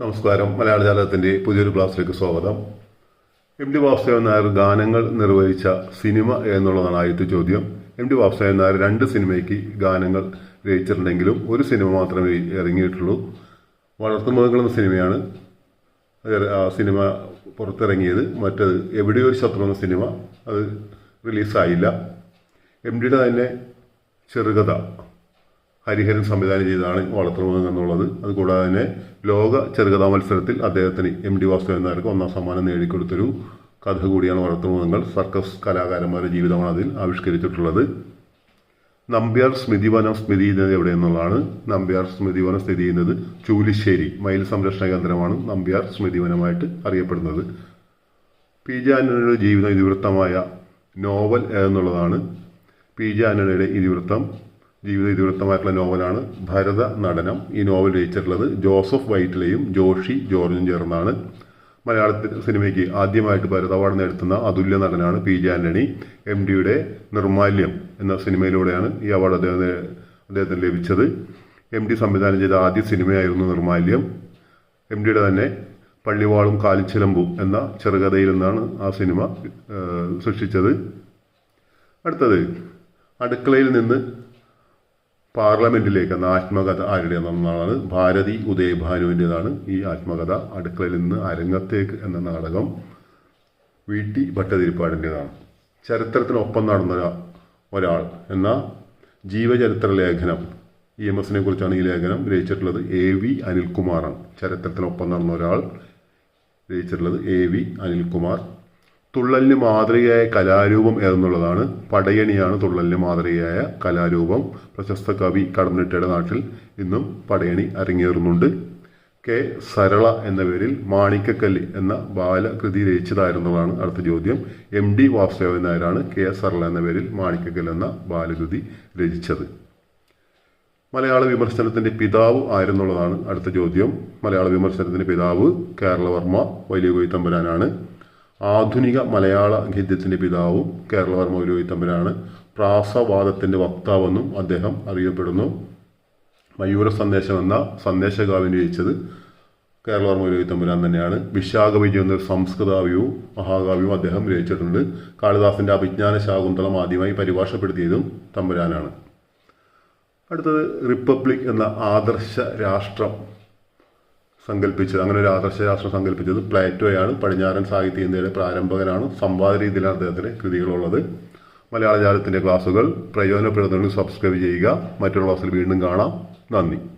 നമസ്കാരം. മലയാള ജാലകത്തിന്റെ പുതിയൊരു ക്ലാസ്സിലേക്ക് സ്വാഗതം. എം ഡി വാസുദേവൻ നായർ ഗാനങ്ങൾ നിർവഹിച്ച സിനിമ എന്നുള്ളതാണ് ആദ്യത്തെ ചോദ്യം. എം ഡി വാസുദേവൻ നായർ രണ്ട് സിനിമയ്ക്ക് ഗാനങ്ങൾ രചിച്ചിട്ടുണ്ടെങ്കിലും ഒരു സിനിമ മാത്രമേ ഇറങ്ങിയിട്ടുള്ളൂ. വളർത്തുമൃഗങ്ങൾ എന്ന സിനിമയാണ്. ആ സിനിമ പുറത്തിറങ്ങിയത്. മറ്റത് എവിടെയൊരു ശത്രു എന്ന സിനിമ. അത് റിലീസായില്ല. എം ഡിയുടെ തന്നെ ചെറുകഥ. ഹരിഹരൻ സംവിധാനം ചെയ്തതാണ് വളർത്തുമൃഗം എന്നുള്ളത്. അതുകൂടാതെ തന്നെ ലോക ചെറുകഥാ മത്സരത്തിൽ അദ്ദേഹത്തിന് എം ഡി വാസുദേവൻ നായർക്ക് ഒന്നാം സമ്മാനം നേടിക്കൊടുത്തൊരു കഥ കൂടിയാണ് വളർത്തുമൃഗങ്ങൾ സർക്കസ് കലാകാരന്മാരുടെ ജീവിതമാണ് അതിൽ ആവിഷ്കരിച്ചിട്ടുള്ളത്. നമ്പ്യാർ സ്മൃതിവനം സ്ഥിതി ചെയ്യുന്നത് എവിടെ എന്നുള്ളതാണ്. നമ്പ്യാർ സ്മൃതിവനം സ്ഥിതി ചെയ്യുന്നത് ചൂലിശ്ശേരി മയിൽ സംരക്ഷണ കേന്ദ്രമാണ് നമ്പ്യാർ സ്മൃതിവനമായിട്ട് അറിയപ്പെടുന്നത്. പി ജെ ആന്റണിയുടെ ജീവിതം ഇതിവൃത്തമായ നോവൽ എന്നുള്ളതാണ് പി ജെ ആന്റണിയുടെ ഇതിവൃത്തം ജീവിത ഇതിവൃത്തമായിട്ടുള്ള നോവലാണ് ഭരത നടനം. ഈ നോവൽ രചിച്ചിട്ടുള്ളത് ജോസഫ് വൈറ്റിലെയും ജോഷി ജോർജും ചേർന്നാണ്. മലയാളത്തിൽ സിനിമയ്ക്ക് ആദ്യമായിട്ട് ഭരത അവാർഡ് നേടുത്തുന്ന അതുല്യ നടനാണ് പി ജെ ആന്റണി. എം ഡിയുടെ നിർമാല്യം എന്ന സിനിമയിലൂടെയാണ് ഈ അവാർഡ് അദ്ദേഹം അദ്ദേഹത്തിന് ലഭിച്ചത്. എം ഡി സംവിധാനം ചെയ്ത ആദ്യ സിനിമയായിരുന്നു നിർമാല്യം. എം ഡിയുടെ തന്നെ പള്ളിവാളും കാലിച്ചിലമ്പും എന്ന ചെറുകഥയിൽ നിന്നാണ് ആ സിനിമ സൃഷ്ടിച്ചത്. അടുത്തത് അടുക്കളയിൽ നിന്ന് പാർലമെന്റിലേക്ക് എന്ന ആത്മകഥ ആരുടേതെന്നാണ് ഭാരതി ഉദയഭാനുവിന്റെതാണ് ഈ ആത്മകഥ. അടുക്കളയിൽ നിന്ന് അരങ്ങത്തേക്ക് എന്ന നാടകം വി. ടി. ഭട്ടതിരിപ്പാടിന്റെതാണ് ചരിത്രത്തിനൊപ്പം നടന്ന ഒരാൾ എന്ന ജീവചരിത്ര ലേഖനം ഇ എം എസിനെ കുറിച്ചാണ് ഈ ലേഖനം രചിച്ചിട്ടുള്ളത് എ വി. അനിൽകുമാറാണ്. ചരിത്രത്തിനൊപ്പം നടന്ന ഒരാൾ രചിച്ചിട്ടുള്ളത് എ വി. അനിൽകുമാർ. തുള്ളലിന് മാതൃകയായ കലാരൂപം എന്നുള്ളതാണ് പടയണിയാണ് തുള്ളലിന് മാതൃകയായ കലാരൂപം. പ്രശസ്ത കവി കടന്നിട്ടയുടെ നാട്ടിൽ ഇന്നും പടയണി അരങ്ങേറുന്നുണ്ട്. കെ സരള എന്ന പേരിൽ മാണിക്കക്കല്ല് എന്ന ബാലകൃതി രചിച്ചതായിരുന്നതാണ് അടുത്ത ചോദ്യം. എം ഡി വാസുദേവൻ നായരാണ് കെ സരള എന്ന പേരിൽ മാണിക്കക്കല്ല് എന്ന ബാലകൃതി രചിച്ചത്. മലയാള വിമർശനത്തിന്റെ പിതാവ് ആയിരുന്നുള്ളതാണ് അടുത്ത ചോദ്യം. മലയാള വിമർശനത്തിന്റെ പിതാവ് കേരളവർമ്മ വലിയ കൊയ്ത്തമ്പരാനാണ് ആധുനിക മലയാള ഗദ്യത്തിന്റെ പിതാവും കേരളവർമ്മ വലിയ കൊയ്ത്തമ്പരാണ് പ്രാസവാദത്തിന്റെ വക്താവെന്നും അദ്ദേഹം അറിയപ്പെടുന്നു. മയൂര സന്ദേശം എന്ന സന്ദേശകാവ്യം രചിച്ചത് കേരളവർമ്മ വലിയ തമ്പുരാൻ തന്നെയാണ്. വിശാഖവിജയം എന്നൊരു സംസ്കൃതാവ്യവും മഹാകാവ്യവും അദ്ദേഹം രചിച്ചിട്ടുണ്ട്. കാളിദാസന്റെ അഭിജ്ഞാന ശാകുന്തളം ആദ്യമായി പരിഭാഷപ്പെടുത്തിയതും തമ്പുരാനാണ്. അടുത്തത് റിപ്പബ്ലിക് എന്ന ആദർശ രാഷ്ട്രം. സങ്കല്പിച്ചത്. അങ്ങനെ ഒരു ആദർശ രാഷ്ട്രം സങ്കല്പിച്ചത്. പ്ലാറ്റോയാണ് പടിഞ്ഞാറൻ സാഹിത്യ ഇന്ത്യയുടെ പ്രാരംഭകനാണ് സംവാദ രീതിയിലാണ് അദ്ദേഹത്തിന്റെ കൃതികളുള്ളത്. മലയാള ജാലത്തിന്റെ ക്ലാസുകൾ. പ്രയോജനപ്പെടുന്നുണ്ടെങ്കിൽ സബ്സ്ക്രൈബ് ചെയ്യുക. മറ്റുള്ള ക്ലാസ്സിൽ വീണ്ടും കാണാം. നന്ദി.